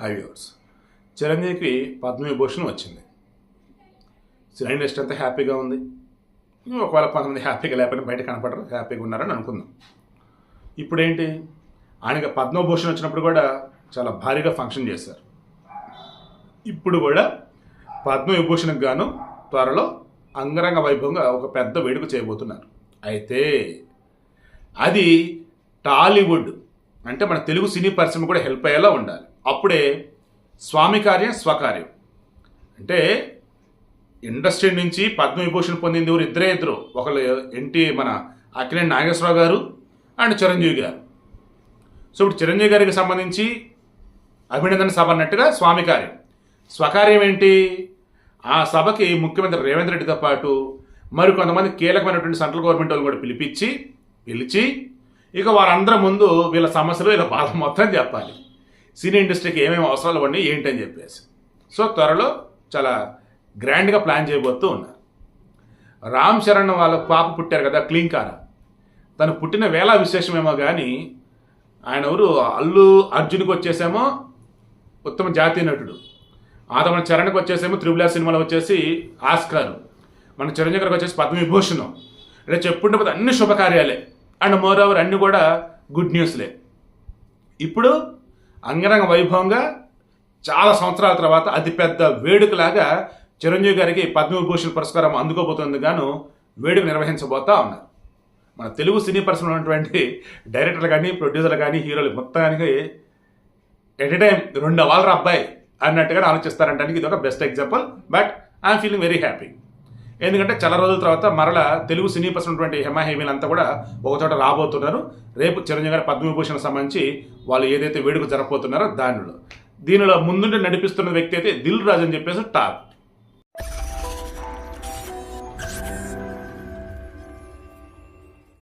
High viewers చిరంజీవికి పద్మవిభూషణ్ వచ్చింది. Cine industry అంతా హ్యాపీగా ఉంది. ఒకవేళ కొంతమంది హ్యాపీగా లేకపోయినా బయట కనపడరు హ్యాపీగా ఉన్నారని అనుకుందాం. ఇప్పుడేంటి? ఆయనకి పద్మభూషణ్ వచ్చినప్పుడు కూడా చాలా భారీగా ఫంక్షన్ చేశారు. ఇప్పుడు కూడా పద్మవిభూషణ్కి గాను త్వరలో అంగరంగ వైభవంగా ఒక పెద్ద వేడుక చేయబోతున్నారు. అయితే అది టాలీవుడ్ అంటే మన తెలుగు సినీ పరిశ్రమ కూడా హెల్ప్ అయ్యేలా ఉండాలి. అప్పుడే స్వామి కార్యం స్వకార్యం. అంటే ఇండస్ట్రీ నుంచి పద్మవిభూషణ్ పొందింది ఎవరు? ఇద్దరే ఇద్దరు. ఒకళ్ళు ఎన్టీ మన అక్కినేని నాగేశ్వరరావు గారు అండ్ చిరంజీవి గారు. సో ఇప్పుడు చిరంజీవి గారికి సంబంధించి అభినందన సభ అన్నట్టుగా స్వామి కార్యం. స్వకార్యం ఏంటి? ఆ సభకి ముఖ్యమంత్రి రేవంత్ రెడ్డితో పాటు మరి కొంతమంది కీలకమైనటువంటి సెంట్రల్ గవర్నమెంట్ వాళ్ళు కూడా పిలిపించి పిలిచి ఇక వారందరి ముందు వీళ్ళ సమస్యలు వీళ్ళ బాధ మొత్తం చెప్పాలి. సినీ ఇండస్ట్రీకి ఏమేమి అవసరాలు ఉన్నాయి ఏంటని చెప్పేసి. సో త్వరలో చాలా గ్రాండ్గా ప్లాన్ చేయబోతూ ఉన్నారు. రామ్ చరణ్ వాళ్ళ పాప పుట్టారు కదా క్లీంకార. తను పుట్టిన వేళ విశేషమేమో కానీ ఆయన ఎవరు? అల్లు అర్జున్కి వచ్చేసేమో ఉత్తమ జాతీయ నటుడు. ఆ మన చరణ్కి వచ్చేసేమో త్రిబుల్ ఆర్ సినిమాలో వచ్చేసి ఆస్కారు. మన చిరంజీవి గారికి వచ్చేసి పద్మవిభూషణం ఇలా చెప్పుకుంటే పోతే అన్ని శుభకార్యాలే. అండ్ మోర్ ఓవర్ అన్ని కూడా గుడ్ న్యూస్లే ఇప్పుడు అంగరంగ వైభవంగా చాలా సంవత్సరాల తర్వాత అతిపెద్ద వేడుకలాగా చిరంజీవి గారికి పద్మవిభూషణ్ పురస్కారం అందుకోబోతుంది గాను వేడుక నిర్వహించబోతా ఉన్నారు. మన తెలుగు సినీ పరిశ్రమలో ఉన్నటువంటి డైరెక్టర్లు కానీ ప్రొడ్యూసర్లు కానీ హీరోలు మొత్తానికి ఎట్ ఎ టైం రెండు వాళ్ళ అబ్బాయి అన్నట్టుగా ఆలోచిస్తారంటానికి ఇది ఒక best example but I'm feeling very happy. ఎందుకంటే చాలా రోజుల తర్వాత మరల తెలుగు సినీ పర్సన్ ఉన్నటువంటి హెమా హేమీలంతా కూడా ఒకచోట రాబోతున్నారు. రేపు చిరంజీవి గారి పద్మవిభూషణ్ సంబంధించి వాళ్ళు ఏదైతే వేడుక జరగబోతున్నారో దానిలో. దీనిలో ముందుండి నడిపిస్తున్న వ్యక్తి అయితే దిల్ రాజు అని చెప్పేసి టాక్.